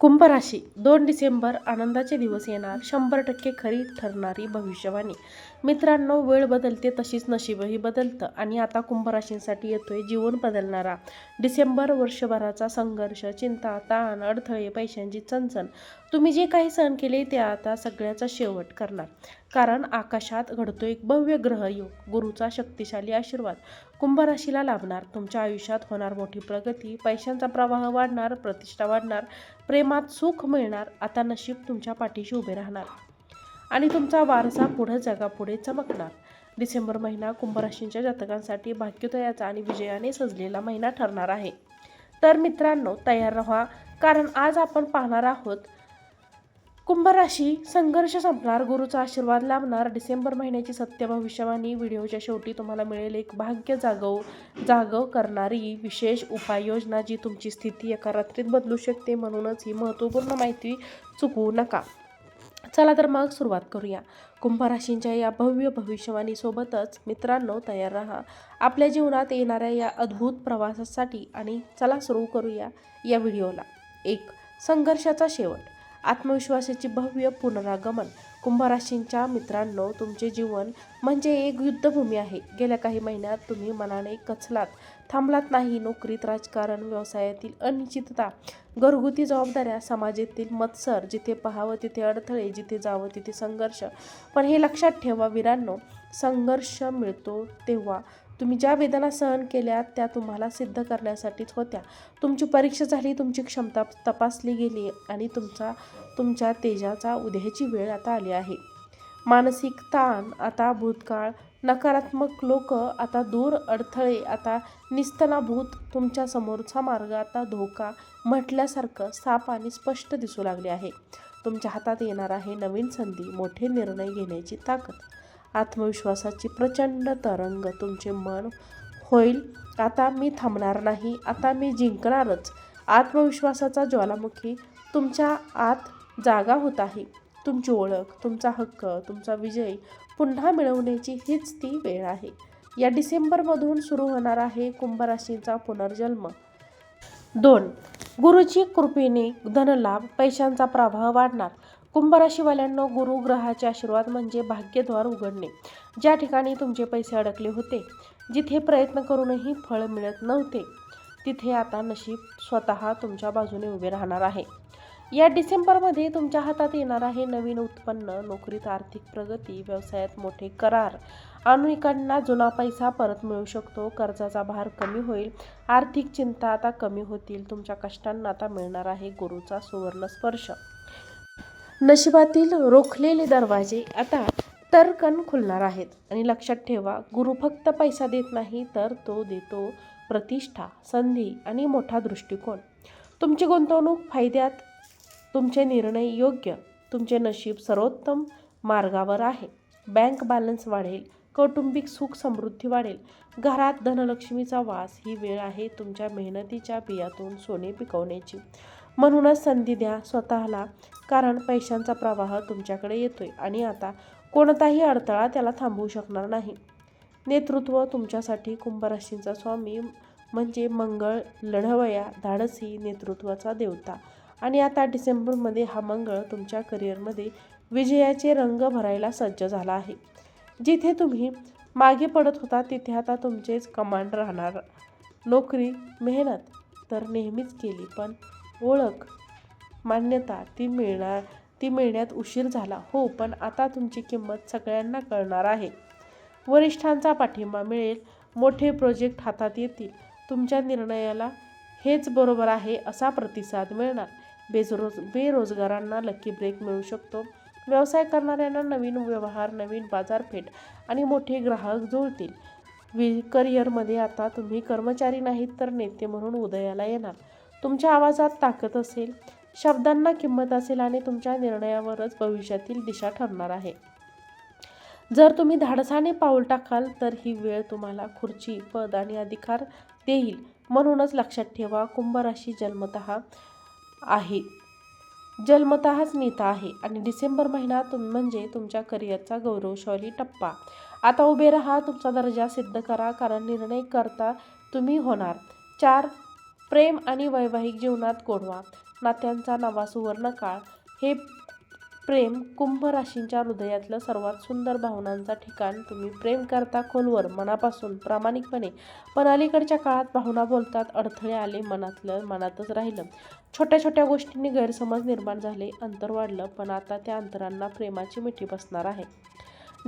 कुंभराशी. दोन डिसेंबर आनंदाचे दिवस येणार. शंभर टक्के खरी ठरणारी भविष्यवाणी. मित्रांनो वेळ बदलते तशीच नशीबही बदलतं. आणि आता कुंभराशींसाठी येतोय जीवन बदलणारा. डिसेंबर वर्षभराचा संघर्ष चिंता ताण अडथळे पैशांची चणचण. तुम्ही जे काही सहन केले ते आता सगळ्याचा शेवट करणार. कारण आकाशात घडतो एक भव्य ग्रहयोग गुरुचा शक्तिशाली आशीर्वाद. कुंभराशीला लाभणार तुमच्या आयुष्यात होणार मोठी प्रगती पैशांचा प्रवाह वाढणार प्रतिष्ठा वाढणार प्रेमात सुख मिळणार आता नशीब तुमच्या पाठीशी उभे राहणार. आणि तुमचा वारसा पुढे जगापुढे चमकणार. डिसेंबर महिना कुंभराशींच्या जातकांसाठी भाग्योदयाचा आणि विजयाने सजलेला महिना ठरणार आहे. तर मित्रांनो तयार राहा कारण आज आपण पाहणार आहोत कुंभ राशी संघर्ष संपणार गुरुचा आशीर्वाद लाभणार. डिसेंबर महिन्याची सत्य भविष्यवाणी. व्हिडिओच्या शेवटी तुम्हाला मिळेल एक भाग्य जागव जागव करणारी विशेष उपाययोजना जी तुमची स्थिती एका रात्रीत बदलू शकते म्हणूनच ही महत्त्वपूर्ण माहिती चुकवू नका. चला तर मग सुरुवात करूया. कुंभराशींच्या या भव्य भविष्यवाणीसोबतच मित्रांनो तयार राहा. आपल्या जीवनात येणाऱ्या या अद्भुत प्रवासासाठी आणि चला सुरू करूया या व्हिडिओला. एक संघर्षाचा शेवट. आत्मविश्वासाची भव्य पुनरागमन. कुंभराशींच्या मित्रांनो तुमचे जीवन म्हणजे एक युद्धभूमी आहे. गेल्या काही महिन्यात तुम्ही मनाने कचलात थांबलात नाही. नोकरीत राजकारण व्यवसायातील अनिश्चितता घरगुती जबाबदाऱ्या समाजातील मत्सर जिथे पहावं तिथे अडथळे जिथे जावं तिथे संघर्ष. पण हे लक्षात ठेवा वीरांनो संघर्ष मिळतो तेव्हा तुम्ही ज्या वेदना सहन केल्या त्या तुम्हाला सिद्ध करण्यासाठीच होत्या. तुमची परीक्षा झाली तुमची क्षमता तपासली गेली आणि तुमचा तुमच्या तेजाचा उद्याची वेळ आता आली आहे. मानसिक ताण आता भूतकाळ नकारात्मक लोक आता दूर अडथळे आता निस्तनाभूत तुमच्या समोरचा मार्ग आता धोका म्हटल्यासारखं साप आणि स्पष्ट दिसू लागले आहे. तुमच्या हातात येणार आहे नवीन संधी मोठे निर्णय घेण्याची ताकद. आत्मविश्वासाची प्रचंड तरंग तुमचे मन होईल. आता मी थांबणार नाही. आता मी जिंकणारच. आत्मविश्वासाचा ज्वालामुखी तुमच्या आत जागा होत आहे. तुमची ओळख तुमचा हक्क तुमचा विजय पुन्हा मिळवण्याची हीच ती वेळ आहे. या डिसेंबरमधून सुरू होणार आहे कुंभराशीचा पुनर्जन्म. दोन. गुरुची कृपेने धनलाभ पैशांचा प्रभाव वाढणार. कुंभ राशीवाल्यांना गुरु ग्रहाचे आशीर्वाद म्हणजे भाग्यद्वार उघडणे. ज्या ठिकाणी तुमचे पैसे अडकले होते जिथे प्रयत्न करूनही फळ मिळत नव्हते तिथे आता नशीब स्वतः तुमच्या बाजूने उभे राहणार आहे. या डिसेंबरमध्ये तुमच्या हातात येणार आहे नवीन उत्पन्न नोकरीत आर्थिक प्रगती व्यवसायात मोठे करार. अनुकांना जुना पैसा परत मिळू शकतो कर्जाचा भार कमी होईल आर्थिक चिंता आता कमी होतील तुमच्या कष्टांना आता मिळणार आहे गुरुचा सुवर्ण स्पर्श. नशिबातील रोखलेले दरवाजे आता तरकन खुलणार आहेत. आणि लक्षात ठेवा गुरु फक्त पैसा देत नाही तर तो देतो प्रतिष्ठा संधी आणि मोठा दृष्टिकोन. तुमची गुंतवणूक फायद्यात तुमचे निर्णय योग्य तुमचे नशीब सर्वोत्तम मार्गावर आहे. बँक बॅलन्स वाढेल कौटुंबिक सुख समृद्धी वाढेल. घरात धनलक्ष्मीचा वास ही वेळ आहे तुमच्या मेहनतीच्या बियातून सोने पिकवण्याची. म्हणूनच संधी द्या स्वतःला. कारण पैशांचा प्रवाह तुमच्याकडे येतोय आणि आता कोणताही अडथळा त्याला थांबवू शकणार नाही. नेतृत्व तुमच्यासाठी कुंभराशींचा स्वामी म्हणजे मंगळ लढवया धाडसी नेतृत्वाचा देवता. आणि आता डिसेंबरमध्ये हा मंगळ तुमच्या करिअरमध्ये विजयाचे रंग भरायला सज्ज झाला आहे. जिथे तुम्ही मागे पडत होता तिथे आता तुमचेच कमांड राहणार. नोकरी मेहनत तर नेहमीच केली पण ओळख मान्यता ती मिळणार ती मिळण्यात उशीर झाला. हो पण आता तुमची किंमत सगळ्यांना कळणार आहे. वरिष्ठांचा पाठिंबा मिळेल. मोठे प्रोजेक्ट हातात येतील. तुमच्या निर्णयाला हेच बरोबर आहे असा प्रतिसाद मिळणार. बेजरोज बेरोजगारांना लकी ब्रेक मिळू शकतो. व्यवसाय करणाऱ्यांना नवीन व्यवहार नवीन बाजारपेठ आणि मोठे ग्राहक जुळतील. वि करिअरमध्ये आता तुम्ही कर्मचारी नाहीत तर नेते म्हणून उदयाला येणार. तुमच्या आवाजात ताकद असेल शब्दांना किंमत असेल आणि तुमच्या निर्णयावरच भविष्यातील दिशा ठरणार आहे. जर तुम्ही धाडसाने पाऊल टाकाल तर ही वेळ तुम्हाला खुर्ची पद आणि अधिकार देईल. म्हणूनच लक्षात ठेवा कुंभ राशी जन्मतः आहे. जन्मतःच नेता आहे आणि डिसेंबर महिना तुम म्हणजे तुमच्या करिअरचा गौरवशाली टप्पा. आता उभे राहा तुमचा दर्जा सिद्ध करा कारण निर्णय करता तुम्ही होणार. चार प्रेम आणि वैवाहिक जीवनात गोडवा. नात्यांचा नवा सुवर्णकाळ हे प्रेम कुंभ राशींच्या हृदयातलं सर्वात सुंदर भावनांचा ठिकाण. तुम्ही प्रेम करता खोलवर मनापासून प्रामाणिकपणे. पण अलीकडच्या काळात भावना बोलतात अडथळे आले मनातलं मनातच राहिलं. छोट्या छोट्या गोष्टींनी गैरसमज निर्माण झाले अंतर वाढलं पण आता त्या अंतरांना प्रेमाची मिठी बसणार आहे.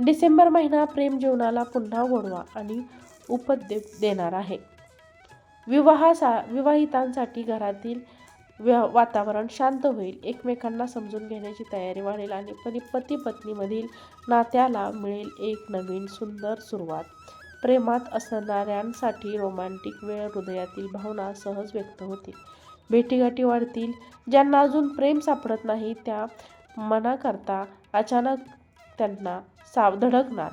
डिसेंबर महिना प्रेम जीवनाला पुन्हा गोडवा आणि उपद्य देणार आहे. विवाहासा विवाहितांसाठी घरातील व्य वातावरण शांत होईल. एकमेकांना समजून घेण्याची तयारी वाढेल आणि पती पती पत्नीमधील नात्याला मिळेल एक नवीन सुंदर सुरुवात. प्रेमात असणाऱ्यांसाठी रोमॅन्टिक वेळ हृदयातील भावना सहज व्यक्त होतील. भेटीगाठी वाढतील. ज्यांना अजून प्रेम सापडत नाही त्या मनाकरता अचानक त्यांना साव धडकणार.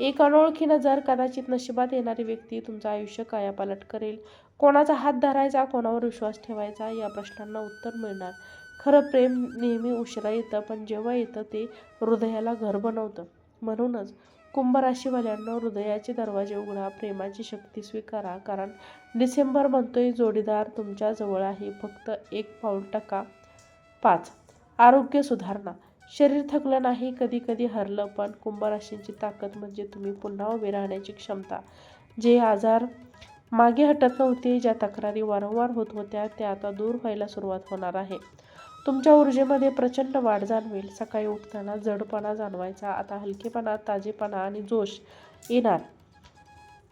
एक अनोळखी नजर कदाचित नशिबात येणारी व्यक्ती तुमचं आयुष्य कायापालट करेल. कोणाचा हात धरायचा कोणावर विश्वास ठेवायचा या प्रश्नांना उत्तर मिळणार. खरं प्रेम नेहमी उशिरा येतं पण जेव्हा येतं ते हृदयाला घर बनवतं. म्हणूनच कुंभ राशीवाल्यांना हृदयाचे दरवाजे उघडा प्रेमाची शक्ती स्वीकारा कारण डिसेंबर म्हणतोय जोडीदार तुमच्या जवळ आहे फक्त एक पाऊल टाका पाच. आरोग्य सुधारणा. शरीर थकलं नाही कधी कधी हरलं पण कुंभराशींची ताकद म्हणजे तुम्ही पुन्हा उभे राहण्याची क्षमता. जे आजार मागे हटत नव्हती ज्या तक्रारी वारंवार होत होत्या त्या आता दूर व्हायला सुरुवात होणार आहे. तुमच्या ऊर्जेमध्ये प्रचंड वाढ जाणवेल. सकाळी उठताना जडपणा जाणवायचा. आता हलकेपणा ताजेपणा आणि जोश येणार.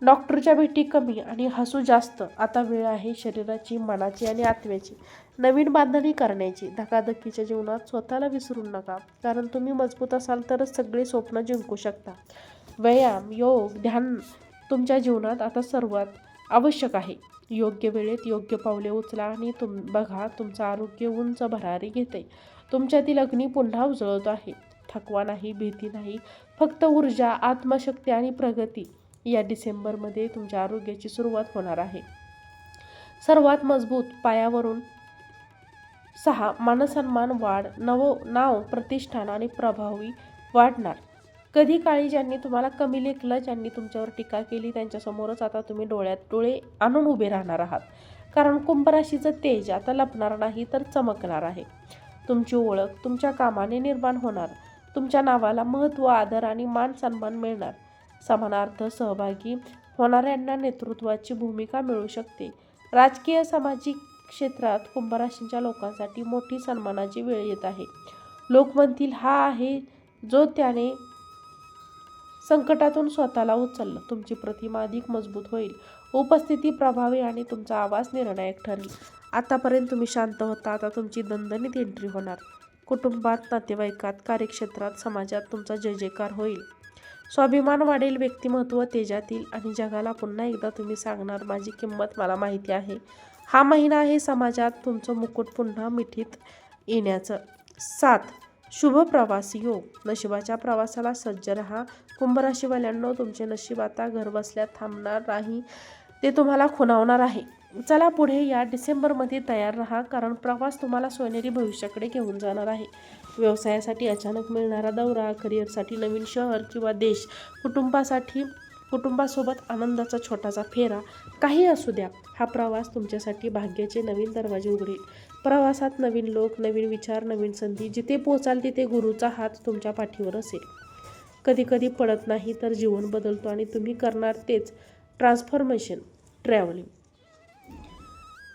डॉक्टरच्या भेटी कमी आणि हसू जास्त. आता वेळ आहे शरीराची मनाची आणि आत्म्याची. नवीन बांधणी करण्याची. धकाधकीच्या जीवनात स्वतःला विसरू नका. कारण तुम्ही मजबूत असाल तरच सगळे स्वप्न जिंकू शकता. व्यायाम योग ध्यान तुमच्या जीवनात आता सर्वात आवश्यक आहे. योग्य वेळेत योग्य पावले उचला आणि तुम बघा तुमचं आरोग्य उंच भरारी घेते. तुमच्यातील अग्नी पुन्हा उजळत आहे. थकवा नाही भीती नाही फक्त ऊर्जा आत्मशक्ती आणि प्रगती या डिसेंबरमध्ये तुमच्या आरोग्याची सुरुवात होणार आहे. सर्वात मजबूत पायावरून सहा मानसन्मान वाढ नव नाव प्रतिष्ठान आणि प्रभावी वाढणार. कधी काळी ज्यांनी तुम्हाला कमी लेखलं ज्यांनी तुमच्यावर टीका केली त्यांच्यासमोरच आता तुम्ही डोळ्यात डोळे आणून उभे राहणार आहात. कारण कुंभराशीचं तेज आता लपणार नाही तर चमकणार आहे. तुमची ओळख तुमच्या कामाने निर्माण होणार. तुमच्या नावाला महत्त्व आदर आणि मान सन्मान मिळणार. समानार्थ सहभागी होणाऱ्यांना नेतृत्वाची भूमिका मिळू शकते. राजकीय सामाजिक क्षेत्रात कुंभराशींच्या लोकांसाठी मोठी सन्मानाची वेळ येत आहे. लोक म्हणतील हा आहे जो त्याने संकटातून स्वतःला उचललं. तुमची प्रतिमा अधिक मजबूत होईल. उपस्थिती प्रभावी आणि तुमचा आवाज निर्णायक ठरेल. आतापर्यंत तुम्ही शांत होता आता तुमची दणदणीत एंट्री होणार. कुटुंबात नातेवाईकात कार्यक्षेत्रात समाजात तुमचा जय जयकार होईल. स्वाभिमान वाढेल व्यक्तिमत्व तेजातील आणि जगाला पुन्हा एकदा तुम्ही सांगणार माझी किंमत मला माहिती आहे. हा महिना आहे समाजात तुमचं मुकुट पुन्हा मिठीत येण्याचं. सात. शुभ प्रवास योग. नशिबाच्या प्रवासाला सज्ज रहा. कुंभराशीवाल्यांनो तुमचे नशीब आता घरबसल्या थांबणार नाही. ते तुम्हाला खुणावणार आहे. चला पुढे या डिसेंबरमध्ये तयार राहा कारण प्रवास तुम्हाला सोनेरी भविष्याकडे घेऊन जाणार आहे. व्यवसायासाठी अचानक मिळणारा दौरा करिअरसाठी नवीन शहर किंवा देश कुटुंबासाठी कुटुंबासोबत आनंदाचा छोटासा फेरा काही असू द्या. हा प्रवास तुमच्यासाठी भाग्याचे नवीन दरवाजे उघडेल. प्रवासात नवीन लोक नवीन विचार नवीन संधी जिथे पोचाल तिथे गुरुचा हात तुमच्या पाठीवर असेल. कधी कधी पडत नाही तर जीवन बदलतो आणि तुम्ही करणार तेच. ट्रान्सफॉर्मेशन ट्रॅव्हलिंग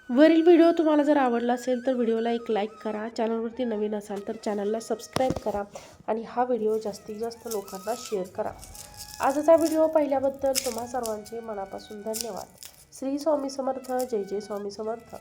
वरील व्हिडिओ तुम्हाला जर आवडला असेल तर व्हिडिओला एक लाईक करा. चॅनलवरती नवीन असाल तर चॅनलला सबस्क्राईब करा आणि हा व्हिडिओ जास्तीत जास्त लोकांना शेअर करा. आजचा व्हिडिओ पाहिल्याबद्दल तुम्हा सर्वांचे मनापासून धन्यवाद. श्री स्वामी समर्थ जय जय स्वामी समर्थ.